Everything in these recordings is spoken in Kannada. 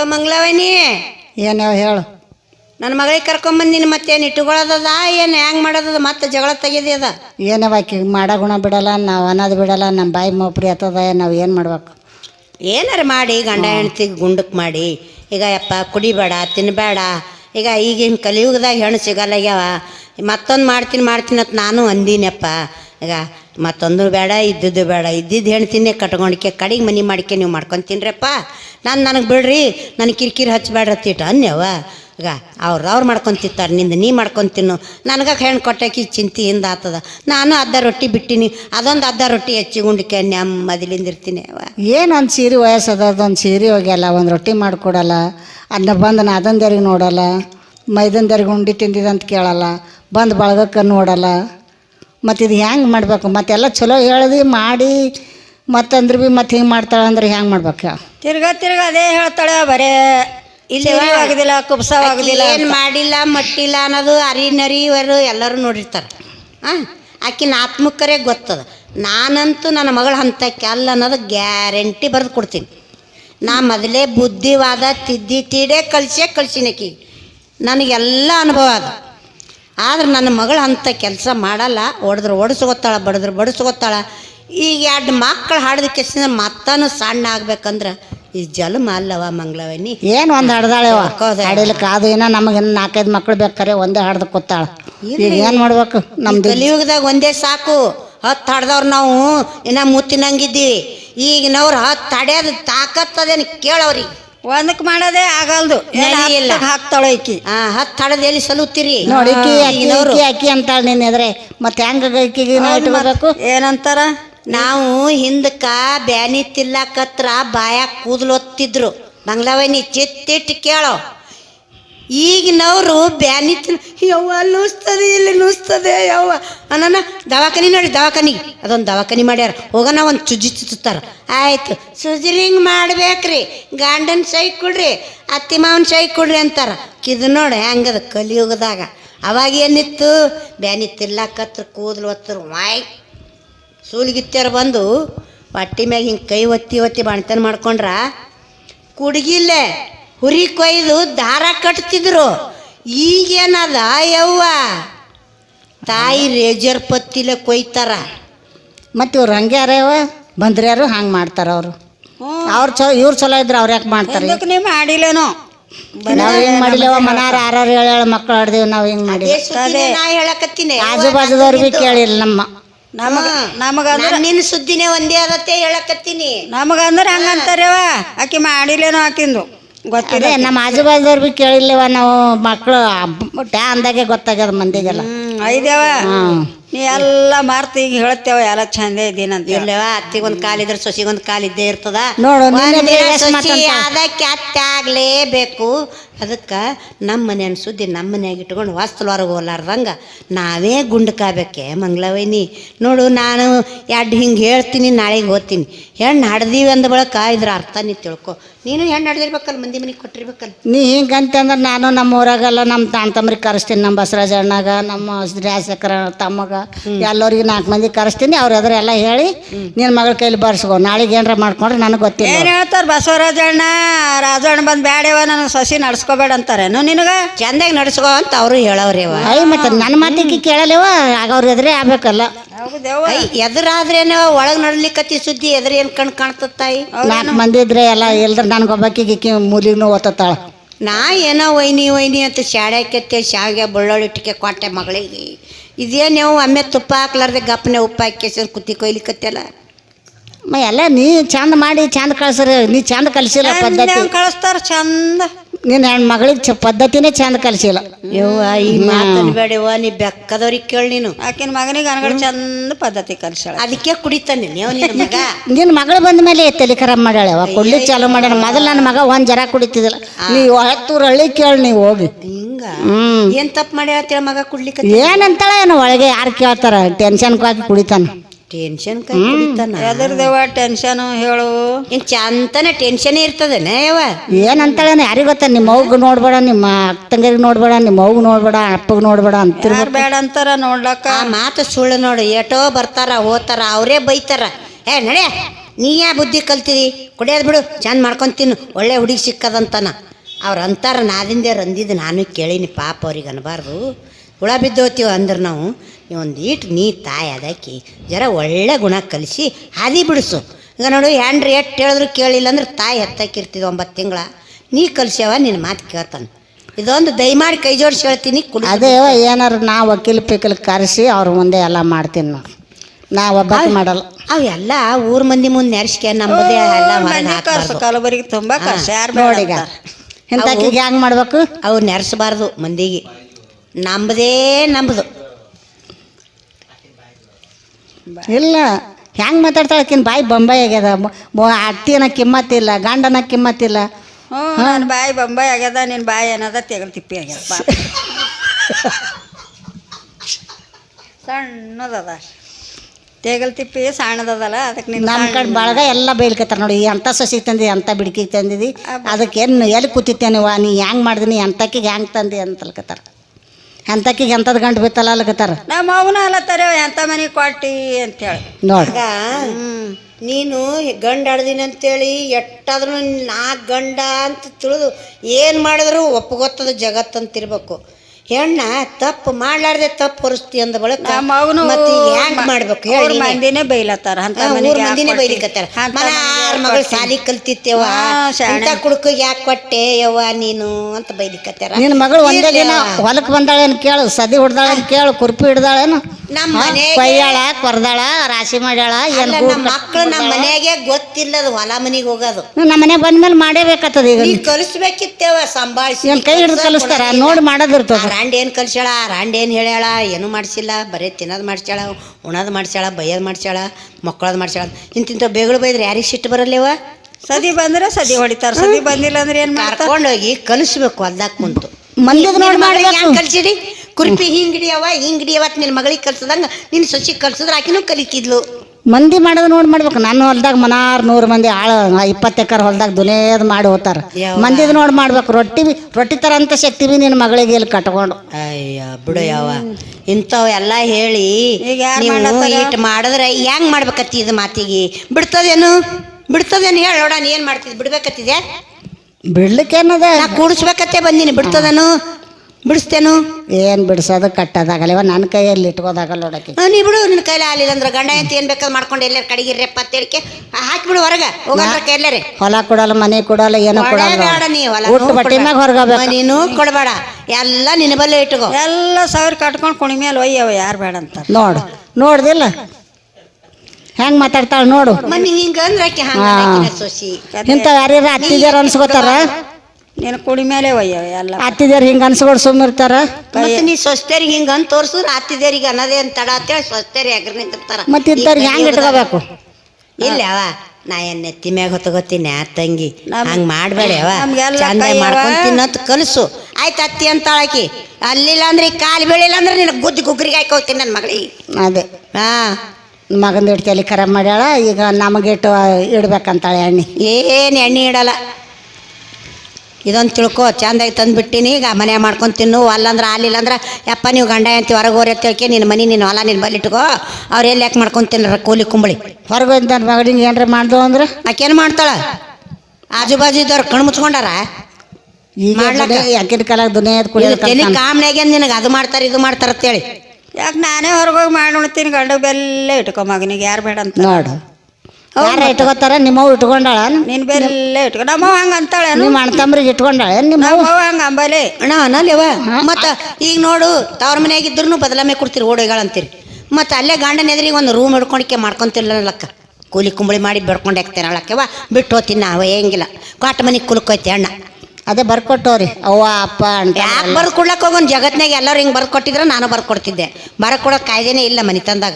ಹಲೋ ಮಂಗಳವನಿ ಏನ್ಯಾವ ಹೇಳು. ನನ್ನ ಮಗಳಿಗೆ ಕರ್ಕೊಂಬಂದಿನಿ ಮತ್ತೇನು ಇಟ್ಟುಕೊಳ್ಳೋದದ? ಏನು ಹೆಂಗೆ ಮಾಡೋದದ? ಮತ್ತೆ ಜಗಳ ತೆಗೆದಿ ಅದ. ಏನವ ಆಕಿ ಮಾಡೋ ಗುಣ ಬಿಡಲ್ಲ ನಾವು ಅನ್ನೋದು ಬಿಡಲ್ಲ ನಮ್ಮ ಬಾಯಿ ಮೋಪ್ರಿ ಆತದ ನಾವು ಏನು ಮಾಡ್ಬೇಕು? ಏನಾರು ಮಾಡಿ ಗಂಡ ಹೆಂಡತಿ ಗುಂಡಕ್ಕೆ ಮಾಡಿ ಈಗ ಯಪ್ಪ ಕುಡಿಬೇಡ ತಿನ್ನಬೇಡ ಈಗ ಈಗಿನ ಕಲಿಯುಗದಾಗ ಹೆಣ್ಣು ಸಿಗಲ್ಲಾಗ್ಯಾವ. ಮತ್ತೊಂದು ಮಾಡ್ತೀನಿ ಮಾಡ್ತೀನಿ ಅಂತ ನಾನು ಅಂದಿನಪ್ಪ. ಈಗ ಮತ್ತೊಂದು ಬೇಡ ಇದ್ದಿದ್ದು ಬೇಡ ಇದ್ದಿದ್ದು ಹೆಣ್ತಿನೇ ಕಟ್ಕೊಂಡ್ಕೆ ಕಡೆಗೆ ಮನೆ ಮಾಡ್ಕೆ ನೀವು ಮಾಡ್ಕೊಂಡು ತಿನ್ರಪ್ಪ. ನಾನು ನನಗೆ ಬಿಡ್ರಿ ನನಗೆ ಕಿರಿಕಿರಿ ಹಚ್ಚಬೇಡ್ರಿ ಅತ್ತಿಟ್ಟು ಅನ್ಯವ ಈಗ ಅವ್ರು ಅವ್ರು ಮಾಡ್ಕೊಂತಿರ್ತಾರೆ, ನಿಂದು ನೀ ಮಾಡ್ಕೊಂಡು ತಿನ್ನು ನನಗೆ ಹೆಣ್ಣು ಕೊಟ್ಟಾಕಿ ಚಿಂತೆಯಿಂದ ಆತದ. ನಾನು ಅರ್ಧ ರೊಟ್ಟಿ ಬಿಟ್ಟಿನಿ, ಅದೊಂದು ಅರ್ಧ ರೊಟ್ಟಿ ಹೆಚ್ಚಿ ಗುಂಡಕ್ಕೆ ನೆಮ್ಮದಿಲಿಂದ ಇರ್ತೀನಿ ಏನು ಒಂದು ಸೀರೆ ವಯಸ್ಸದ, ಅದೊಂದು ಸೀರೆ ಹೋಗ್ಯಲ್ಲ, ಒಂದು ರೊಟ್ಟಿ ಮಾಡಿಕೊಡಲ್ಲ ಅದನ್ನ ಬಂದು ನಾ ಅದೊಂದ್ಯಾರಿಗೆ ನೋಡಲ್ಲ, ಮೈದಂದರಿಗೆ ಉಂಡಿ ತಿಂದಿದಂತ ಕೇಳಲ್ಲ, ಬಂದು ಬಳಗಕ್ಕೆ ನೋಡಲ್ಲ ಮತ್ತು ಇದು ಹೆಂಗೆ ಮಾಡಬೇಕು, ಮತ್ತೆಲ್ಲ ಚಲೋ ಹೇಳ್ದು, ಮಾಡಿ ಮತ್ತಂದ್ರೆ ಭೀ ಮತ್ತೆ ಹಿಂಗೆ ಮಾಡ್ತಾಳೆ ಅಂದ್ರೆ ಹೆಂಗೆ ಮಾಡ್ಬೇಕು ತಿರ್ಗ ತಿರ್ಗಾ ಅದೇ ಹೇಳ್ತಾಳೆ ಬರೇ ಇಲ್ಲಿ ಆಗುದಿಲ್ಲ ಕುಬ್ಸವಾಗುದಿಲ್ಲ ಏನು ಮಾಡಿಲ್ಲ ಮಟ್ಟಿಲ್ಲ ಅನ್ನೋದು ಅರಿ ನರಿವರು ಎಲ್ಲರೂ ನೋಡಿರ್ತಾರೆ. ಹಾಂ ಆಕಿನ ಆತ್ಮಕ್ಕರೇ ಗೊತ್ತದ. ನಾನಂತೂ ನನ್ನ ಮಗಳ ಹಂತಕ್ಕೆ ಅಲ್ಲ ಅನ್ನೋದು ಗ್ಯಾರಂಟಿ ಬರೆದು ಕೊಡ್ತೀನಿ. ನಾ ಮೊದಲೇ ಬುದ್ಧಿವಾದ ತಿದ್ದಿ ತೀಡೇ ಕಳಿಸೇ ಕಳ್ಸೀನಿ ಆಕಿಗೆ ನನಗೆಲ್ಲ ಅನುಭವ ಅದ. ಆದ್ರೆ ನನ್ನ ಮಗಳು ಅಂಥ ಕೆಲಸ ಮಾಡಲ್ಲ ಹೊಡೆದ್ರೆ ಒಡಿಸ್ಕೊತಾಳ ಬಡಿದ್ರೆ ಬಡಿಸ್ಕೊತಾಳ. ಈಗ ಎರಡು ಮಕ್ಕಳು ಹಾಡಿದ ಕೆಸಿನ ಮತ್ತನು ಸಣ್ಣ ಆಗ್ಬೇಕಂದ್ರೆ ಈ ಜಲಮ ಅಲ್ಲವ ಮಂಗಳವನಿ ಏನು ಒಂದು ಹಡ್ದಾಳೆವ? ಹೌದಾ? ಹಾಡಿಲಿಕ್ಕೆ ಅದು ಏನೋ ನಮಗೆ ನಾಲ್ಕೈದು ಮಕ್ಳು ಬೇಕಾರೆ ಒಂದೇ ಹಾಡ್ದು ಕೂತಾಳ. ಈಗ ಏನು ಮಾಡ್ಬೇಕು ನಮ್ಮ ಕಲಿಯುಗದಾಗ ಒಂದೇ ಸಾಕು. ಹತ್ತು ಹಾಡ್ದವ್ರು ನಾವು ಇನ್ನ ಮುತ್ತಿನಂಗಿದ್ದೀವಿ ಈಗಿನವ್ರು ಹತ್ತು ಹಡ್ಯೋದು ತಾಕತ್ತದೇನು ಕೇಳವ್ರಿಗೆ ಒಂದಕ್ಕೆ ಮಾಡೋದೇ ಆಗಲ್ದು. ಇಲ್ಲ. ಹಾಕ್ತಾಳೆ ಈಕಿ. ಆ ಹತ್ತು ಹಡದ ಎಲ್ಲಿ ಸಲುತ್ತೀರಿ ನೋಡಿ ಅಕ್ಕಿ ಅಕ್ಕಿ ಅಂತಾಳೆ ನಿನ್ನೆದ್ರೆ ಎದ್ರೆ ಮತ್ತೆ ಹೆಂಗೆ ಇಟ್ಕೋಬೇಕು? ಏನಂತಾರ? ನಾವು ಹಿಂದಕ್ಕ ಬ್ಯಾನಿ ತಿಲ್ಲಕತ್ರ ಬಾಯಾಗ ಕೂದಲು ಒತ್ತಿದ್ರು ಮಂಗ್ಲವನಿ ಚಿತ್ತಿಟ್ಟು ಕೇಳೋ. ಈಗಿನವರು ಬ್ಯಾನಿ ತಿನ್ ಯವ್ವ ನುಸ್ತದೆ ಇಲ್ಲಿ ನುಸ್ತದೆ ಯವ್ವ. ಅನ್ನ ದವಾಖಾನಿ ನೋಡಿ, ದವಾಖಾನಿ. ಅದೊಂದು ದವಾಖಾನಿ ಮಾಡ್ಯಾರ. ಹೋಗೋಣ ಒಂದು ಚುಜ್ಜಿ ಚುಚ್ಚುತ್ತಾರ. ಆಯ್ತು. ಸುಜಿರಿಂಗ್ ಮಾಡ್ಬೇಕ್ರಿ. ಗಾಂಡನ್ ಶೈ ಕೊಡ್ರಿ, ಅತ್ತಿ ಮಾವನ ಶೈ ಕೊಡ್ರಿ ಅಂತಾರ. ಕಿದು ನೋಡಿ ಹೆಂಗದ ಕಲಿಯುಗದಾಗ. ಅವಾಗ ಏನಿತ್ತು? ಬ್ಯಾನಿ ತಿರ್ಲಾಕತ್ರ ಕೂದಲು ಒತ್ತರು ವಾಯ್. ಸೂಲಿಗಿತ್ಯಾರ ಬಂದು ಪಟ್ಟಿ ಮ್ಯಾಗ ಹಿಂಗೆ ಕೈ ಒತ್ತಿ ಒತ್ತಿ ಬಣ್ತನ ಮಾಡ್ಕೊಂಡ್ರ ಕುಡ್ಗಿಲ್ಲೇ ಹುರಿ ಕೊಯ್ದು ದಾರ ಕಟ್ತಿದ್ರು. ಈಗೇನದ ಯವ್ವ? ತಾಯಿ ರೇಜರ್ ಪತ್ತಿಲೆ ಕೊಯ್ತಾರ. ಮತ್ತು ಇವ್ರು ಹಂಗೆ ಯಾರ್ಯಾವ ಬಂದ್ರೆ ಯಾರು? ಹಂಗೆ ಮಾಡ್ತಾರೆ ಅವರು. ಅವ್ರು ಚಲೋ ಇವ್ರು ಚಲೋ ಇದ್ರೆ ಅವ್ರು ಯಾಕೆ ಮಾಡ್ತಾರೆ? ನೀವು? ಮಾಡಿಲ್ಲೇನೋ? ನಾವು ಹಿಂಗೆ ಮಾಡಿಲ್ಲವ ಮನಾರ ಆರಾರು ಹೇಳ ಮಕ್ಳು ಆಡ್ದೇವು ನಾವು ಹಿಂಗೆ ಮಾಡಿ ನಾ ಹೇಳಕತ್ತೀನಿ ಆಜು ಬಾಜುದವ್ರು ಭೀ ಕೇಳಿಲ್ಲ ನಮ್ಮ. ನಮಗ ನಮಗಂದ್ರ ನಿನ್ನ ಸುದ್ದಿನೇ ಒಂದೇ ಅದತ್ತೆ ಹೇಳಕತ್ತೀನಿ. ನಮಗಂದ್ರ ಹಂಗಂತಾರವ ಆಕಿ ಮಾಡಿಲ್ಲೇನೋ ಆಕಿಂದು. ಗೊತ್ತಿದೆ ನಮ್ಮ ಆಜು ಬಾಜುದವ್ರು ಕೇಳಿಲ್ಲವ ನಾವು ಮಕ್ಕಳು ಟ್ಯಾ ಅಂದಾಗೆ ಗೊತ್ತಾಗ್ಯದ ಮಂದಿಗೆಲ್ಲ. ಐದೇವ ನೀ ಎಲ್ಲ ಮಾರ್ತಿ ಈಗ ಹೇಳ್ತೇವ ಎಲ್ಲ ಚಂದ ಇದ್ದೀನಂತ ಇಲ್ಲವ ಅತ್ತಿಗೊಂದು ಕಾಲಿದ್ರೆ ಸೊಸಿಗೊಂದು ಕಾಲಿದ್ದೇ ಇರ್ತದ. ನೋಡು, ನಿನ್ನೆ ಒಂದಿನ ಬೇರೆ ಸೊಸಿ ಮಾತಂತ. ಅದಕ್ಕೆ ಅತ್ತೆ ಆಗಲೇಬೇಕು. ಅದಕ್ಕೆ ನಮ್ಮ ಸುದ್ದಿ ನಮ್ಮ ಮನ್ಯಾಗ ಇಟ್ಕೊಂಡು ವಾಸ್ತಲ್ವಾರ ಹೊರಗೆ ನಾವೇ ನಾವೇ ಗುಂಡಕಾಬೇಕೆ ಮಂಗ್ಲವೈನಿ ನೋಡು ನಾನು ಎರಡು ಹಿಂಗೆ ಹೇಳ್ತೀನಿ ನಾಳೆಗೆ ಓದ್ತೀನಿ ಹೆಣ್ಣು ಹಡ್ದೀವಿ ಅಂದ ಬಳಕ ಇದ್ರ ಅರ್ಥ ನೀ ತಿಳ್ಕೊ. ನೀನು ಹೆಣ್ಣು ನಡೆದಿರ್ಬೇಕಲ್ಲ ಮಂದಿ ಮನೆಗೆ ಕೊಟ್ಟಿರ್ಬೇಕಲ್ಲ. ನೀ ಹಿಂಗೆ ಅಂತಂದ್ರೆ ನಾನು ನಮ್ಮ ಊರಾಗೆಲ್ಲ ನಮ್ಮ ತಾಣ ತಮ್ಮರಿಗೆ ಕರೆಸ್ತೀನಿ ನಮ್ಮ ಬಸವರಾಜ ಅಣ್ಣಗ ನಮ್ಮ ರಾಜಶೇಖರ ತಮ್ಮಗ ಎಲ್ಲರಿಗೆ ನಾಲ್ಕು ಮಂದಿ ಕರೆಸ್ತೀನಿ ಅವ್ರ ಎದುರು ಎಲ್ಲ ಹೇಳಿ ನಿನ್ನ ಮಗಳ ಕೈಲಿ ಬರ್ಸ್ಕೊ. ನಾಳೆಗೆ ಏನಾರ ಮಾಡ್ಕೊಂಡ್ರೆ ನನಗೆ ಗೊತ್ತಿಲ್ಲ. ಹೇಳ್ತಾರೆ ಹೇಳ್ತಾರ ಬಸವರಾಜಣ್ಣ? ರಾಜಣ್ಣ ಬಂದು ಬ್ಯಾಡವ ನನ್ನ ಸಸಿ ನಡ್ಸ್ಕೋಬೇಡ ಅಂತಾರೇನು ನಿನಗೆ? ಚಂದಾಗಿ ನಡ್ಸ್ಕೋ ಅಂತ ಅವರು ಹೇಳವ್ರೇವ ಐ ಮತ್ತೆ ನನ್ನ ಮಾತಿಗೆ ಕೇಳಲೇವ ಆಗ ಅವ್ರ ಎದುರೇ ಆಗ್ಬೇಕಲ್ಲ. ಎದುರಾದ್ರೇನೋ ಒಳಗೆ ನಡ್ಲಿಕ್ಕತ್ತಿ ಸುದ್ದಿ ಎದುರು ಏನು ಕಣ್ ಕಾಣ್ತದ ತಾಯಿ? ನಾಲ್ಕು ಮಂದಿ ಇದ್ರೆ ಎಲ್ಲ ಎಲ್ದ್ರ ನನಗೊಬ್ಬಕ್ಕಿಗೆ ಈಕಿ ಮೂಲಿಗೂ ಓದ್ತಾಳ ನಾ ಏನೋ ಒಯ್ನಿ ಒಯ್ನಿ ಅಂತ ಶಾಡ್ಯಾಕೆತ್ತೆ ಶಾವಿಗೆ ಬೆಳ್ಳುಳ್ಳಿ ಇಟ್ಟಿಗೆ ಕೊಟ್ಟೆ ಮಗಳಿಗೆ. ಇದೇನು ನೀವು ಒಮ್ಮೆ ತುಪ್ಪ ಹಾಕ್ಲಾರ್ದೆ ಗಪ್ಪನೆ ಉಪ್ಪು ಹಾಕಿ ಕುತ್ತಿ ಕೊಯ್ಲಿಕ್ಕತ್ತೆಲ್ಲ ಮ ಎಲ್ಲ ನೀ ಚಂದ ಮಾಡಿ ಚಂದ ಕಳ್ಸ್ರಿ ನೀ ಚಂದ ಕಲಿಸಿಲ್ಲ ಪದ್ಧತಿ. ಕಳಿಸ್ತಾರ ಚಂದ ನಿನ್ನ ಹೆಣ್ಣು ಮಗಳಿಗೆ ಚ ಪದ್ಧತಿನೇ ಚಂದ ಕಲಿಸಿಲ್ಲ. ಯವ್ವ ಈ ಮಾತನ್ ಬೇಡವ್ವ ನೀ ಬೆಕ್ಕದವ್ರಿಗೆ ಕೇಳಿ ನೀನು. ಆಕಿನ ಮಗನಿಗೆ ಅನಗಡ ಚಂದ ಪದ್ಧತಿ ಕಲ್ಸಾಳ ಅದಕ್ಕೆ ಕುಡಿತಾನೆ ನೀವು ನಿನ್ನ ಮಗ. ನಿನ್ನ ಮಗಳು ಬಂದ ಮೇಲೆ ತಲೆ ಖರಾಬ್ ಮಾಡ್ಯಾಳವ ಕೊಡ್ಲಿ ಚಾಲು ಮಾಡ್ಯಾನ. ಮೊದಲು ನನ್ನ ಮಗ ಒಂದು ಜರ ಕುಡಿತಿದ್ದಿಲ್ಲ. ನೀ ಹತ್ತೂರು ಹಳ್ಳಿ ಕೇಳಿ ನೀವು ಹೋಗಿ. ಹಿಂಗ? ಹ್ಮ್. ಏನ್ ತಪ್ಪು ಮಾಡಿ ಹೇಳ್ತೀರ ಮಗ ಕುಡ್ಲಿಕ್ಕೆ ಏನಂತಾಳ ಏನು ಒಳಗೆ ಯಾರು ಕೇಳ್ತಾರ ಟೆನ್ಷನ್ ಕಾಕಿ ಕುಡಿತಾನ. ಟೆನ್ಷನ್ ಕೈ ಕುಡಿತಾನ? ಎದರ್ದೇವ ಟೆನ್ಷನ್ ಹೇಳು. ಇನ್ ಚಂತನ ಟೆನ್ಷನ್ ಇರ್ತದನೇ ಯವ ಏನು ಯಾರಿಗೆ ಗೊತ್ತ? ನಿಮ್ಮ ಅವ್ಗೆ ನೋಡ್ಬೇಡ ನಿಮ್ಮ ಅಕ್ಕಂಗರಿಗೆ ನೋಡ್ಬೇಡ ನಿಮ್ಮ ಅವ್ಗೆ ನೋಡ್ಬೇಡ ಅಪ್ಪಗೆ ನೋಡ್ಬೇಡ ಅಂತಿರ್ ಯಾರು ಬೇಡ ಅಂತಾರ ನೋಡ್ಲಕ್ಕ? ಆ ಮಾತು ಸುಳ್ಳು ನೋಡು ಎಟೋ ಬರ್ತಾರ ಹೋತಾರ ಅವರೇ ಬೈತಾರ. ಏ ನಡೆ ನೀ ಯಾ ಬುದ್ಧಿ ಕಲ್ತಿದಿ? ಕುಡಿಯೋದು ಬಿಡು ಚಂದ ಮಾಡ್ಕೊಂಡ್ ತಿನ್ನು ಒಳ್ಳೆ ಹುಡುಗಿ ಸಿಕ್ಕದಂತನ. ಅವ್ರು ಅಂತಾರ ನಾದಿಂದೆ ರಂದಿದ್ದು ನಾನು ಕೇಳೀನಿ ಪಾಪ ಅವ್ರಿಗೆ ಅನ್ಬಾರ್ದು. ಹುಳ ಬಿದ್ದೋತೀವಿ ಅಂದ್ರೆ ನಾವು ಒಂದು ಈಟ್ ನೀ ತಾಯಿ ಅದಕ್ಕೆ ಜರ ಒಳ್ಳೆ ಗುಣ ಕಲಿಸಿ ಹಾದಿ ಬಿಡಿಸು. ಈಗ ನೋಡು ಹ್ಯಾಂಡ್ರಿ ಎಟ್ಟು ಹೇಳಿದ್ರು ಕೇಳಿಲ್ಲ ಅಂದ್ರೆ ತಾಯಿ ಹತ್ತಾಕಿರ್ತಿದ್ವಿ ಒಂಬತ್ತು ತಿಂಗಳ. ನೀ ಕಲಿಸ್ಯವ ನಿನ್ನ ಮಾತು ಕೇಳ್ತಾನೆ. ಇದೊಂದು ದಯಮಾಡಿ ಕೈ ಜೋಡಿಸಿ ಹೇಳ್ತೀನಿ ಕುಡಿ. ಅದೇ ಏನಾರು ನಾ ವಕೀಲ್ ಪಿಕಲ್ ಕರೆಸಿ ಅವ್ರ ಮುಂದೆ ಎಲ್ಲ ಮಾಡ್ತೀನಿ ನೋಡಿ. ನಾ ಒಬ್ಬ ಮಾಡಲ್ಲ. ಅವೆಲ್ಲ ಊರ್ ಮಂದಿ ಮುಂದೆ ನೆರ್ಸ್ಕೆ ನಮ್ಮದೇ ಎಲ್ಲ ಯಾರು ನೋಡೀಗ ಇಂಥಕ್ಕಿಗೆ ಹ್ಯಾಂಗೆ ಮಾಡ್ಬೇಕು? ಅವು ನೆರೆಸಬಾರ್ದು ಮಂದಿಗೆ. ನಂಬದೇ ನಂಬದು. ಇಲ್ಲ. ಹೆಂಗೆ ಮಾತಾಡ್ತಾಳೆ ಆಕಿನ ಬಾಯಿ ಬೊಂಬಾಯಿ ಆಗ್ಯದ? ಅತ್ತಿನ ಕಿಮ್ಮತ್ತಿಲ್ಲ ಗಂಡನ ಕಿಮ್ಮತ್ತಿಲ್ಲ ಹ್ಞೂ ನನ್ನ ಬಾಯಿ ಬೊಂಬಾಯಿ ಆಗ್ಯದ ನಿನ್ನ ಬಾಯಿ ಏನದ ತೆಗಲ್ ತಿಪ್ಪಿ ಆಗ್ಯದ. ಸಣ್ಣದದ. ತೇಗಲ್ ತಿಪ್ಪಿ ಸಣ್ಣದದಲ್ಲ ಅದಕ್ಕೆ ನಮ್ಮ ಕಡೆ ಬಳಗ ಎಲ್ಲ ಬೈಲ್ಕತ್ತಾರ ನೋಡಿ ಎಂಥ ಸಸಿ ತಂದಿ ಎಂಥ ಬಿಡ್ಕಿ ತಂದಿದಿ. ಅದಕ್ಕೆ ಏನು ಎಲ್ಲಿ ವಾ ನೀ ಹೆಂಗೆ ಮಾಡಿದಿನಿ ಎಂಥಕ್ಕಿಗೆ ಹೆಂಗೆ ತಂದಿ ಅಂತಲ್ಕತ್ತಾರ. ಎಂಥಕ್ಕಿಗೆ ಎಂತದ್ ಗಂಟು ಬಿತ್ತಲ್ಲ ಅಲ್ಲಕತ್ತಾರ ನಮ್ಮ ಅವನ ಅಲ್ಲತ್ತಾರ ಎಂತ ಮನೆ ಕೊಟ್ಟಿ ಅಂತೇಳಿ. ನೋಡಿ. ಆಗ ನೀನು ಗಂಡ ಆಡ್ದಿನಿ ಅಂತೇಳಿ ಎಟ್ಟಾದ್ರೂ ನಾಲ್ಕು ಗಂಡ ಅಂತ ತಿಳಿದು ಏನು ಮಾಡಿದ್ರು ಒಪ್ಪಗೊತ್ತದ ಜಗತ್ತಂತಿರ್ಬೇಕು. ಹೆಣ್ಣ ತಪ್ಪು ಮಾಡ್ಲಾರ್ದೆ ತಪ್ಪು ಹೊರಿಸ್ತಿ ಅಂದ ಬಳಕ ನಮ್ಮ ಅವನು ಮತ್ತೆ ಹ್ಯಾಂಗ್ ಮಾಡ್ಬೇಕು ಹೇಳಿ ಊರ್ ಮಂದಿನೇ ಬೈಲತ್ತಾರ ಅಂತ ಊರ್ ಮಂದಿನೇ ಬೈಲಿಕತ್ತಾರ. ಮನಾರ್ ಮಗಳು ಸಾಲಿ ಕಲ್ತಿತ್ತೇವ ಹಾ, ಶಾಣೆ. ಅಂತ ಯಾಕೆ ಕೊಟ್ಟೆ ಯವ್ವ ನೀನು ಅಂತ ಬೈಲಿಕತ್ತಾರ. ನಿನ್ನ ಮಗಳು ಒಂದೇ ದಿನ. ಹೊಲಕ್ಕೆ ಬಂದಾಳೇನು ಕೇಳು ಸದಿ ಹೊಡ್ದಾಳೇನು ಕೇಳು ಕುರ್ಪಿ ಹಿಡ್ದಾಳೇನು? ನಮ್ಮ ಮನೆ ಮನೆಗೆ- ಕೊಯ್ಯಾಳ ಕೊರ್ದಾಳ ರಾಶಿ ಮಾಡ್ಯಾಳ ಏನು ಅಲ್ಲ ನಮ್ಮ ಮಕ್ಳು ನಮ್ಮ ಮನೆಗೆ ಗೊತ್ತಿಲ್ಲ ಅದು ಹೊಲ ಮನಿಗೆ ಹೋಗೋದು. ನಮ್ಮ ಮನೆ ಬಂದ್ಮೇಲೆ ಮಾಡೇಬೇಕಾಗ್ತದ ಈಗ ನೀ ಕಲಿಸ್ಬೇಕಿತ್ತೇವ ಸಂಭಾಳಿಸಿ. ಏನು ಕೈ ಹಿಡಿದು ಕಲಿಸ್ತಾರ? ನೋಡಿ ಮಾಡೋದಿರ್ತದ. ರಾಂಡ್ ಏನು ಕಲ್ಸ್ಯಾಳ ರಾಂಡ್ ಏನು ಹೇಳ್ಯಾಳ ಏನು ಮಾಡಿಸಿಲ್ಲ ಬರೀ ತಿನ್ನೋದು ಮಾಡ್ಸ್ಯಾಳ ಉಣೋದು ಮಾಡ್ಸ್ಯಾಳ ಬೈಯೋದು ಮಾಡ್ಸ್ಯಾಳ ಮಕ್ಕಳದು ಮಾಡ್ಸ್ಯಾಳ. ಇಂತಿಂತ ಬೇಗಳು ಬೈದ್ರೆ ಯಾರಿಗೆ ಸಿಟ್ಟು ಬರಲ್ಲೇವ? ಸದಿ ಬಂದ್ರೆ ಸದಿ ಹೊಡಿತಾರ ಸದಿ ಬಂದಿಲ್ಲ ಅಂದ್ರೆ ಏನು ಮಾಡ್ಕೊಂಡೋಗಿ ಕಲಿಸ್ಬೇಕು ಅಲ್ದಾಕ್ ಕುಂತು. ಮಂದ್ಯದ ನೋಡಿ ಮಾಡ್ಬೇಕು ಹೆಂಗ್ ಕಲ್ಸಿಡಿ ಕುರ್ಪಿ ಹಿಂಗಿಡಿಯವ ಹಿಂಗಿಡಿಯವತ್ ನಿನ್ನ ಮಗಳಿಗೆ ಕಲ್ಸದಂಗ ನಿನ್ನ ಸೊಸಿಗೆ ಕಲ್ಸಿದ್ರೆ ಆಕಿನೂ ಕಲಿತಿದ್ಲು. ಮಂದಿ ಮಾಡೋದು ನೋಡಿ ಮಾಡ್ಬೇಕು. ನನ್ನ ಹೊಲ್ದಾಗ ಮನಾರ್ ನೂರು ಮಂದಿ ಆಳ ಇಪ್ಪತ್ತು ಎಕರೆ ಹೊಲ್ದಾಗ ದುನೇದು ಮಾಡಿ ಹೋತಾರ ಮಂದಿದ್ ನೋಡಿ ಮಾಡ್ಬೇಕು. ರೊಟ್ಟಿ ಬಿ ರೊಟ್ಟಿ ತರ ಅಂತ ಶಕ್ತಿ ಬಿ ನಿನ್ನ ಮಗಳಿಗೆ ಇಲ್ಲಿ ಕಟ್ಕೊಂಡು. ಅಯ್ಯ ಬಿಡು ಯಾವ ಇಂಥವ್ ಎಲ್ಲ ಹೇಳಿ ನೀವು? ಇಟ್ ಮಾಡಿದ್ರೆ ಹೆಂಗ್ ಮಾಡ್ಬೇಕತ್ತಿ ಇದು ಮಾತಿಗೆ? ಬಿಡ್ತದೇನು? ಬಿಡ್ತದೇನು ಹೇಳ ನೋಡ ನೀನು ಏನ್ ಮಾಡ್ತಿದ್ ಬಿಡ್ಬೇಕತ್ತಿದೆ ಬಿಡ್ಲಿಕ್ಕೆ ನಾ ಕೂಡಿಸ್ಬೇಕತ್ತೆ ಬಂದೀನಿ. ಬಿಡ್ತದನು? ಬಿಡಿಸ್ತೇನು? ಏನ್ ಬಿಡಿಸೋದು ಕಟ್ಟೋದಾಗಲ್ಲವ ಇವ ನನ್ನ ಕೈಯಲ್ಲಿ ಇಟ್ಕೋದಾಗಲ್ಲ ನೋಡಕ್ಕೆ ನೀ ಬಿಡು ನಿನ್ನ ಕೈಲಿ ಆಗಲಿಲ್ಲ ಅಂದ್ರೆ ಗಂಡ ಅಂತ ಏನು ಬೇಕಾದ್ರೆ ಮಾಡ್ಕೊಂಡು ಎಲ್ಲರ ಕಡಿಗಿರ್ರಪ್ಪ ಅಂತ ಹೇಳಿಕೆ ಹಾಕ್ಬಿಡು ಹೊರಗ. ಹೋಗಕ್ಕೆ ಎಲ್ಲರೇ ಹೊಲ ಕೊಡಲ್ಲ ಮನೆ ಕೊಡಲ್ಲ ಏನೋ ಕೊಡಲ್ಲ ಬೇಡ ನೀ ಹೊಲ. ಬಟ್ಟೆ ಮ್ಯಾಗ ಹೊರಗಬೇಕು ನೀನು ಕೊಡಬೇಡ. ಎಲ್ಲ ನಿನ್ನ ಬಲ್ಲ ಇಟ್ಕೋ. ಎಲ್ಲ ಸಾವಿರ ಕಟ್ಕೊಂಡು ಕುಣಿ ಮೇಲೆ ಒಯ್ಯವ ಯಾರು ಬೇಡ ಅಂತ. ನೋಡು. ನೋಡ್ದಿಲ್ಲ? ಹೆಂಗ್ ಮಾತಾಡ್ತಾಳ ನೋಡು. ಮನಿ ಹಿಂಗ ಅಂದ್ರೆ ಸೊಸಿ. ಇಂಥ ಯಾರ್ಯಾರ ಅತ್ತಿದ್ಯಾರ ಅನ್ಸ್ಕೋತಾರ? ನೀನು ಕುಡಿ ಮೇಲೆ ಒಯ್ಯವ ಎಲ್ಲ. ಅತ್ತಿದ್ಯಾರ ಹಿಂಗೆ ಅನ್ಸ್ಕೊಂಡು ಸುಮ್ಮಿರ್ತಾರ ಮತ್ತೆ ನೀ ಸ್ವಸ್ಥರಿಗೆ ಹಿಂಗ ಅಂತ ತೋರಿಸಿದ್ರೆ ಆತಿದೇರಿಗೆ ಅನ್ನೋದೇ ಅಂತ ತಡ ಅಂತೇಳಿ ಸ್ವಸ್ಥರಿ ಎಗ್ರ ನಿಂತಿರ್ತಾರ. ಮತ್ತೆ ಇಂಥವ್ರಿಗೆ ಹೆಂಗ್ ಇಟ್ಕೋಬೇಕು? ಇಲ್ಲ ಅವ ನಾ ಏನ್ ನೆತ್ತಿ ಮ್ಯಾಗ ಹೊತ್ತಗೋತೀನಿ ಆ ತಂಗಿ. ಹಂಗ ಮಾಡ್ಬೇಡ ಚಂದ ಕೈಯವ. ಮಾಡ್ಕೊಂಡ್ ಕಲಸು. ಆಯ್ತು ಅತ್ತಿ ಅಂತಾಳಕಿ ಅಲ್ಲಿಲ್ಲ ಅಂದ್ರೆ ಈ ಕಾಲು ಬೆಳಿಲ್ಲ ಅಂದ್ರೆ ನಿನ್ ಗುದ್ದಿ ಗುಗ್ರಿಗೆ ಹಾಕೋತೀನಿ ನನ್ನ ಮಗಳಿಗೆ. ಅದೇ. ಹಾ. ಮಗಂದು ಇಟ್ಟು ತಲೆ ಖರಾಬ್ ಮಾಡ್ಯಾಳ ಈಗ ನಮಗಿಟ್ಟು ಇಡ್ಬೇಕಂತಾಳೆ ಎಣ್ಣೆ. ಏನು ಎಣ್ಣೆ ಇಡಲ್ಲ. ಇದೊಂದು ತಿಳ್ಕೊ ಚಂದಾಗಿ ತಂದುಬಿಟ್ಟಿನಿ. ಈಗ ಮನೆ ಮಾಡ್ಕೊಂಡು ತಿನ್ನು. ಅಲ್ಲಂದ್ರೆ ಅಲ್ಲಿಲ್ಲ ಅಂದ್ರೆ ಯಪ್ಪ ನೀವು ಗಂಡ ಅಂತೀವಿ ಹೊರಗೆ ಹೋರಿ ಅಂತೇಳ್ಕೆ ನಿನ್ನ ಮನೆ ನೀನು ಹೊಲ ನಿನ್ನ ಬಲ್ಲಿಟ್ಕೋ. ಅವ್ರು ಎಲ್ಲಿ ಯಾಕೆ ಮಾಡ್ಕೊಂಡು ತಿನ್ನರ ಕೂಲಿ ಕುಂಬಳಿ? ಹೊರಗೋಯ್ತು ನನ್ನ ಮಗನಿಗೆ ಏನ್ರ ಮಾಡ್ದು ಅಂದ್ರೆ? ಆಕೇನು ಮಾಡ್ತಾಳ? ಆಜು ಬಾಜು ಇದ್ದವ್ರು ಕಣ್ಣು ಮುಚ್ಕೊಂಡಾರ? ಯಾಕಿನ ಕಾಲಾಗ ದುನಿಯಾದ ಕುಡಿಯೋದು ನಿನಗೆ ಅದು ಮಾಡ್ತಾರೆ ಇದು ಮಾಡ್ತಾರೆ ಅಂತೇಳಿ. ಯಾಕೆ ನಾನೇ ಹೊರಗೋಗಿ ಮಾಡಿ ಉಣ್ತೀನಿ. ಗಂಡ ಬೆಲ್ಲ ಇಟ್ಕೊ ಮಗನಿಗೆ. ಯಾರು ಬೇಡ ಅಂತ. ನೋಡು. ಯಾರ ಇಟ್ಕೋತಾರ ನಿಮ್ಮವ್ ಇಟ್ಕೊಂಡಾಳ ನೀನು ಬೇರೆ ಇಟ್ಕೊ ನಮ್ಮವ್ ಹಂಗ ಅಂತಾಳೆ ನಿಮ್ಮ ಅಣ್ಣ ತಮ್ರಿಗೆ ಇಟ್ಕೊಂಡಾಳ ನಿಮ್ಮವ್ ನಮ್ಮವ್ ಹಂಗೆ ಅಂಬಲೆ. ಅಣ್ಣ ಅನ್ನಲ್ಲೇವ ಮತ್ತ ಈಗ ನೋಡು ತವ್ರ ಮನೆಯಾಗ ಇದ್ರೂ ಬದಲಾಮೆ ಕೊಡ್ತೀರಿ ಓಡೋಗಳು ಅಂತೀರಿ ಮತ್ತೆ ಅಲ್ಲೇ ಗಂಡನ ಎದುರಿಗೆ ಒಂದು ರೂಮ್ ಹಿಡ್ಕೊಳಕ್ಕೆ ಮಾಡ್ಕೊಂತಿಲ್ಲಕ್ಕ ಕೂಲಿ ಕುಂಬಳಿ ಮಾಡಿ ಬೆಡ್ಕೊಂಡು ಹಾಕ್ತೇನೆ ಅಳಕ್ಕೆವ ಬಿಟ್ಟು ಹೋಗ್ತೀನಿ ಅವ ಹೆಂಗಿಲ್ಲ. ಕಾಟ ಮನೆಗೆ ಕುಲುಕೋತಿ ಅಣ್ಣ. ಅದೇ ಬರ್ಕೊಟ್ಟವ್ರಿ. ಅವ್ವ ಅಪ್ಪ ಅಂತ ಯಾಕೆ ಬರ್ದು ಕೊಡ್ಲಕ್ಕೆ ಹೋಗೋನ್? ಜಗತ್ನಾಗ ಎಲ್ಲರೂ ಹಿಂಗೆ ಬರ್ದು ಕೊಟ್ಟಿದ್ರೆ ನಾನು ಬರ್ಕೊಡ್ತಿದ್ದೆ. ಕೊಡೋಕೆ ಕಾಯ್ದೆನೇ ಇಲ್ಲ ಮನೆ ತಂದಾಗ.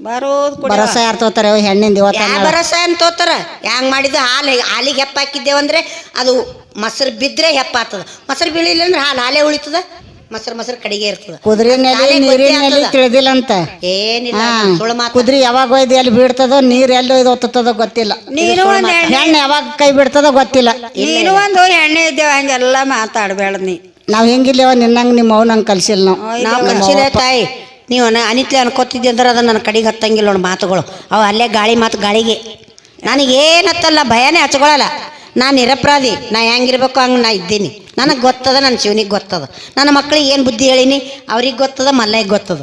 ಬರೋದು ಕುಡಿಯವ. ಭರೋಸಾ ಯಾರು ತೋತಾರೆ? ಹೆಣ್ಣಿಂದ ಇವತ್ತ ಯಾ ಭರೋಸಾ ಅಂತ ತೋತಾರ? ಹ್ಯಾಂಗ್ ಮಾಡಿದ್ದು? ಹಾಲು ಹಾಲಿಗೆ ಹೆಪ್ಪ ಹಾಕಿದ್ದೇವಂದ್ರೆ ಅದು ಮೊಸರು ಬಿದ್ದರೆ ಹೆಪ್ಪ ಆಗ್ತದ ಮೊಸರು ಬೀಳಿಲ್ಲ ಅಂದ್ರೆ ಹಾಲು ಹಾಲೇ ಉಳಿತದ? ಮೊಸರು ಮೊಸರು ಕಡಿಗೆ ಇರ್ತದ. ಗೊತ್ತೇ ಆಗ್ತದ. ತಿಳಿದಿಲ್ಲ ಅಂತ ಏನಿಲ್ಲ ಹಾ. ಸುಳ್ಳು ಮಾತು. ಕುದುರೆ ಯಾವಾಗ ಒಯ್ದು ಎಲ್ಲಿ ಬೀಳ್ತದೋ ನೀರ್ ಎಲ್ಲಿ ಒಯ್ದು ಒತ್ತದೋ ಗೊತ್ತಿಲ್ಲ. ನೀರು ಒಂದು ಎಣ್ಣೆ ಹೆಣ್ಣು ಯಾವಾಗ ಕೈ ಬಿಡ್ತದೋ ಗೊತ್ತಿಲ್ಲ. ನೀನು ಒಂದು ಎಣ್ಣೆ ಇದ್ದೇವ ಹಂಗೆಲ್ಲ ಮಾತಾಡ್ಬೇಡ ನೀ. ನಾವು ಹೆಂಗಿಲ್ಲ ನಿನ್ನಂಗೆ ನಿಮ್ಮ ಅವ್ನ ನಂಗೆ ಕಲ್ಸಿಲ್ಲ ನಾವು ನಾವು ಕಲ್ಸಿಲ್ಲ ತಾಯಿ. ನೀವು ನಾ ಅನಿತ್ಲೆ ಅನ್ಕೋತಿದ್ದೆ ಅಂದ್ರೆ ಅದು ನನ್ನ ಕಡೆಗೆ ಹತ್ತಂಗಿಲ್ಲ ನೋಡಿ ಮಾತುಗಳು. ಅವು ಅಲ್ಲೇ ಗಾಳಿ ಮಾತು ಗಾಳಿಗೆ. ನನಗೇನತ್ತಲ್ಲ ಭಯನೇ ಹಚ್ಕೊಳ್ಳಲ್ಲ ನಾನು ನಿರಪರಾಧಿ ನಾ ಹೆಂಗಿರ್ಬೇಕು ಹಂಗೆ ನಾ ಇದ್ದೀನಿ. ನನಗೆ ಗೊತ್ತದ ನನ್ನ ಶಿವನಿಗೆ ಗೊತ್ತದ. ನನ್ನ ಮಕ್ಳಿಗೆ ಏನು ಬುದ್ಧಿ ಹೇಳಿನಿ ಅವ್ರಿಗೆ ಗೊತ್ತದ ಮಲ್ಲಯ್ಗೆ ಗೊತ್ತದ.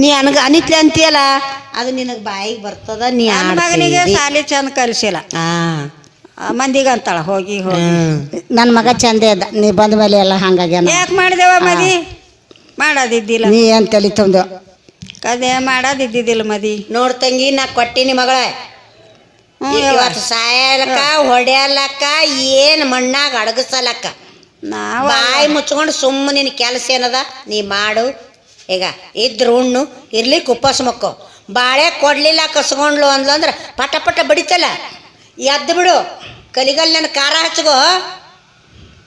ನೀ ಅನಗ ಅನಿತ್ಲೆ ಅಂತೀಯಲ್ಲ ಅದು ನಿನಗೆ ಬಾಯಿಗೆ ಬರ್ತದ ನೀ ಮಗನಿಗೆ. ಸಾಲಿ ಚಂದ ಕಲಿಸಿಲ್ಲ. ಮಂದಿಗೆ ಅಂತಾಳ ಹೋಗಿ ಹೋಗಿ. ನನ್ನ ಮಗ ಚಂದೇ ಇದ್ದ ನೀ ಬಂದ ಮೇಲೆ ಎಲ್ಲ ಹಂಗಾಗ್ಯಾನ. ಯಾಕೆ ಮಾಡಿದೆವ ಮದಿ? ಮಾಡೋದಿದ್ದಿಲ್ಲ. ನೀ ಏನು ತಲೆ ತುಂಬ ಕದೆ ಮಾಡೋದಿದ್ದಿದ್ದಿಲ್ಲ ಮದಿ. ನೋಡ್ ತಂಗಿ ನಾ ಕೊಟ್ಟಿನಿ ಮಗಳ. ಇವತ್ತು ಸಾಯಲಕ್ಕ ಹೊಡ್ಯಾಲಕ್ಕ ಏನ್ ಮಣ್ಣಾಗ ಅಡಗಿಸಲಕ್ಕ. ನಾವು ಬಾಯಿ ಮುಚ್ಕೊಂಡು ಸುಮ್ಮನೆ ನಿನ್ನ ಕೆಲಸ ಏನದ? ನೀ ಮಾಡು. ಈಗ ಇದ್ರ ಉಣ್ಣು ಇರ್ಲಿಕ್ಕೆ ಉಪವಾಸ ಮಕ್ಕೋ. ಬಾಳೆ ಕೊಡ್ಲಿಲ್ಲ ಕಸ್ಕೊಂಡ್ಲು ಅಂದ್ಲು ಅಂದ್ರೆ ಪಟ ಪಟ ಬಡಿತಲ್ಲ. ಎದ್ದು ಬಿಡು. ಕಲಿಗಲ್ ನನ್ನ ಖಾರ ಹಚ್ಕೋ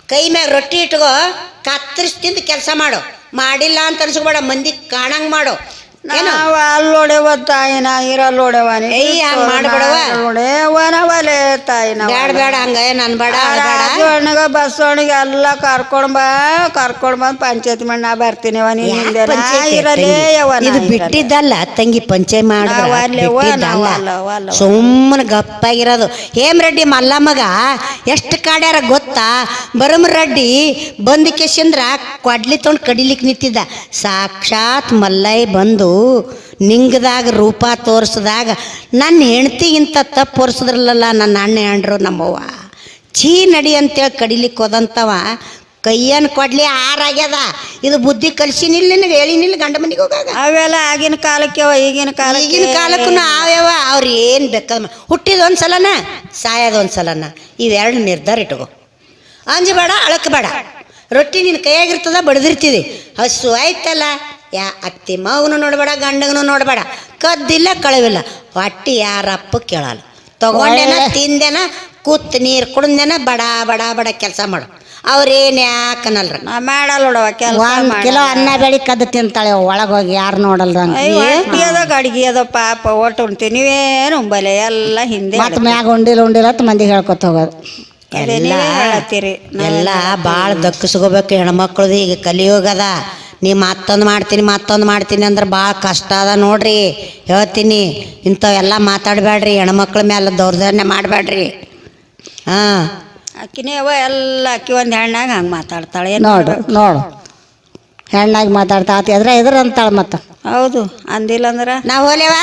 ಕೈ ಮ್ಯಾಗ ರೊಟ್ಟಿ ಇಟ್ಕೋ ಕತ್ತರಿಸ್ತಿಂದ ಕೆಲಸ ಮಾಡು. ಮಾಡಿಲ್ಲ ಅಂತ ಅನ್ಸ್ಕೊಬೇಡ ಮಂದಿ ಕಾಣಂಗ್ ಮಾಡು. ನಾವು ಅಲ್ಲೋಡೆವ ತಾಯಿನ ಇರಲ್ಲೋಡೆವ ಏಯ್, ಹಂಗ್ ಮಾಡ್ಬೇಡವ್ವ. ತಾಯಿ ನಾವು ಬೇಡ ಬೇಡ ಹಂಗ ನಾನು ಬೇಡ ಬೇಡ ರಾಜವಣ್ಣಿಗ ಬಸವಣ್ಣಿಗೆ ಎಲ್ಲ ಕರ್ಕೊಂಡ್ ಬಾ ಕರ್ಕೊಂಡ್ ಬಂದ್ ಪಂಚಾಯತಿ ಮಾಡಿ ನಾ ಬರ್ತೀನಿ ನೀನ್ ಯಾಕ್ ಹಿಂದೆ ನಾ ಪಂಚಾಯ್ತಿ ಇರಲೇ ತಂಗಿ? ಯವ್ವ, ನಾ ಇದು ಇರಲ್ಲ. ಬಿಟ್ಟಿದ್ದಲ್ಲ ತಂಗಿ ಮಾಡಿದ್ರ ನಾವ್ ಅಲ್ಲೇವ್ವ. ಸುಮ್ಮನೆ ಗಪ್ಪಾಗಿರೋದು ಹೇಮರೆಡ್ಡಿ ಮಲ್ಲಮ್ಮಗ ಎಷ್ಟು ಕಾಡ್ಯಾರ ಗೊತ್ತಾ ಬರಮರೆಡ್ಡಿ ಬಂದ ಕೇಶಂದ್ರ ಕೊಡ್ಲಿ ತೊಗೊಂಡು ಕಡಿಲಿಕ್ಕೆ ನಿಂತಿದ್ದ ಸಾಕ್ಷಾತ್ ಮಲ್ಲಯ್ಯ ಬಂದು ನಿಂಗದಾಗ ರೂಪ ತೋರಿಸಿದಾಗ ನನ್ನ ಹೆಂಡ್ತಿಗಿಂತ ತಪ್ಪು ತೋರಿಸಿದ್ರಲ್ಲ ನನ್ನ ಅಣ್ಣ ಹೆಂಡ್ರು ನಮ್ಮವ್ವ. ಛೀ ನಡಿ ಅಂತೇಳಿ ಕಡಿಲಿಕ್ಕೆ ಹೋದಂಥವ ಕೈಯನ್ನು ಕೊಡ್ಲಿ ಆರಾಗ್ಯದ ಇದು ಬುದ್ಧಿ ಕಲ್ಸಿನಿಲ್ಲ ನಿನಗೆ ಹೇಳಿನಿಲ್ಲ ಗಂಡ ಮನೆಗೆ ಹೋಗಾಗ. ಅವೆಲ್ಲ ಆಗಿನ ಕಾಲಕ್ಕೆ ಈಗಿನ ಕಾಲ ಈಗಿನ ಕಾಲಕ್ಕೂ ಆವ್ಯವ ಅವ್ರು ಏನು ಬೇಕಾದ ಹುಟ್ಟಿದ ಒಂದು ಸಲನ ಸಾಯೋದು ಒಂದು ಸಲನ ಇವೆರಡು ನಿರ್ಧಾರ ಇಟ್ಕೋ. ಅಂಜಬೇಡ ಅಳಕಬೇಡ ರೊಟ್ಟಿ ನಿನ್ನ ಕೈಯಾಗಿರ್ತದ ಬಡ್ದಿರ್ತೀವಿ ಹಸು ಆಯ್ತಲ್ಲ? ಯಾ ಅತ್ತಿ ಮಗನು ನೋಡಬೇಡ ಗಂಡಗನು ನೋಡಬೇಡ. ಕದ್ದಿಲ್ಲ ಕಳವಿಲ್ಲ. ಹೊಟ್ಟಿ ಯಾರಪ್ಪ ಕೇಳಲ್ಲ. ತಗೊಂಡೇನ ತಿಂದೇನ ಕೂತ್ ನೀರು ಕುಡ್ದೇನ ಬಡ ಬಡ ಬಡ ಕೆಲಸ ಮಾಡು. ಅವ್ರೇನು ಯಾಕನಲ್ರ ಮಾಡಲ್ ಮಾಡಲ್ಲ ನೋಡವ ಕೆಲಸ ಒಂದು ಕಿಲೋ ಅನ್ನ ಬೆಳಿ ಕದ್ದು ತಿಂತಾಳೆ ಒಳಗೆ ಹೋಗಿ ಯಾರು ನೋಡಲ್ದಂಗೆ ಹೊಟ್ಟಿ ಅದ ಪಾಪ ಒಟ್ಟು ಉಣ್ತೀವಿ ನೀವೇನು ಉಂಬಲೆ ಎಲ್ಲ ಹಿಂದೆ ಮತ್ತೆ ಮ್ಯಾಗ ಉಂಡಿಲ್ಲ ಉಂಡಿಲ್ಲ ಅಂತ ಮಂದಿ ಹೇಳ್ಕೊತ ಹೋಗೋದು. ಎಲ್ಲ ನೀವೇ ಎಲ್ಲ ಭಾಳ ದಕ್ಕಿಸ್ಕೋಬೇಕು ಹೆಣ್ಮಕ್ಳದು ಈಗ ಕಲಿಯೋಗದ. ನೀ ಮತ್ತೊಂದು ಮಾಡ್ತೀನಿ ಮತ್ತೊಂದು ಮಾಡ್ತೀನಿ ಅಂದ್ರೆ ಭಾಳ ಕಷ್ಟ ಅದ ನೋಡ್ರಿ. ಹೇಳ್ತೀನಿ ಇಂಥವೆಲ್ಲ ಮಾತಾಡಬೇಡ್ರಿ ಹೆಣ್ಮಕ್ಳ ಮೇಲೆ ದೌರ್ಜನ್ಯ ಮಾಡಬೇಡ್ರಿ. ಹಾಂ. ಅಕ್ಕಿನೇ ಅವ ಎಲ್ಲ ಅಕ್ಕಿ ಒಂದು ಹೆಣ್ಣಾಗ ಹಂಗೆ ಮಾತಾಡ್ತಾಳೆ. ನೋಡು? ನೋಡು. ಹೆಣ್ಣಾಗಿ ಮಾತಾಡ್ತಾ ಆತ ಎದ್ರ ಎದ್ರ ಅಂತಾಳೆ ಮತ್ತೆ. ಹೌದು ಅಂದಿಲ್ಲ ಅಂದ್ರೆ? ನಾವು ಹೋಲೇವ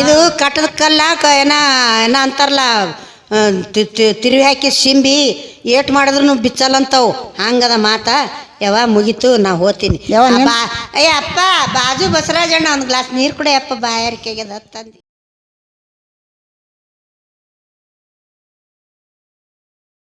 ಇದು ಕಟ್ಟದ ಕಲ್ಲ ಏನ ಏನ ಅಂತಾರಲ್ಲ ತಿರುವಿ ಹಾಕಿ ಸಿಂಬಿ ಏಟ್ ಮಾಡಿದ್ರು ಬಿಚ್ಚಲ್ಲಂತವು ಹಂಗದ ಮಾತ. ಯಾವ ಮುಗೀತು ನಾ ಹೋತೀನಿ. ಯವ್ವ, ಅಯ್ಯ ಅಪ್ಪ ಬಾಜು ಬಸವರಾಜಣ್ಣ ಒಂದು ಗ್ಲಾಸ್ ನೀರು ಕುಡಿ ಅಪ್ಪ ಬಾಯಾರಿಕೆಗೆ ತಂದು.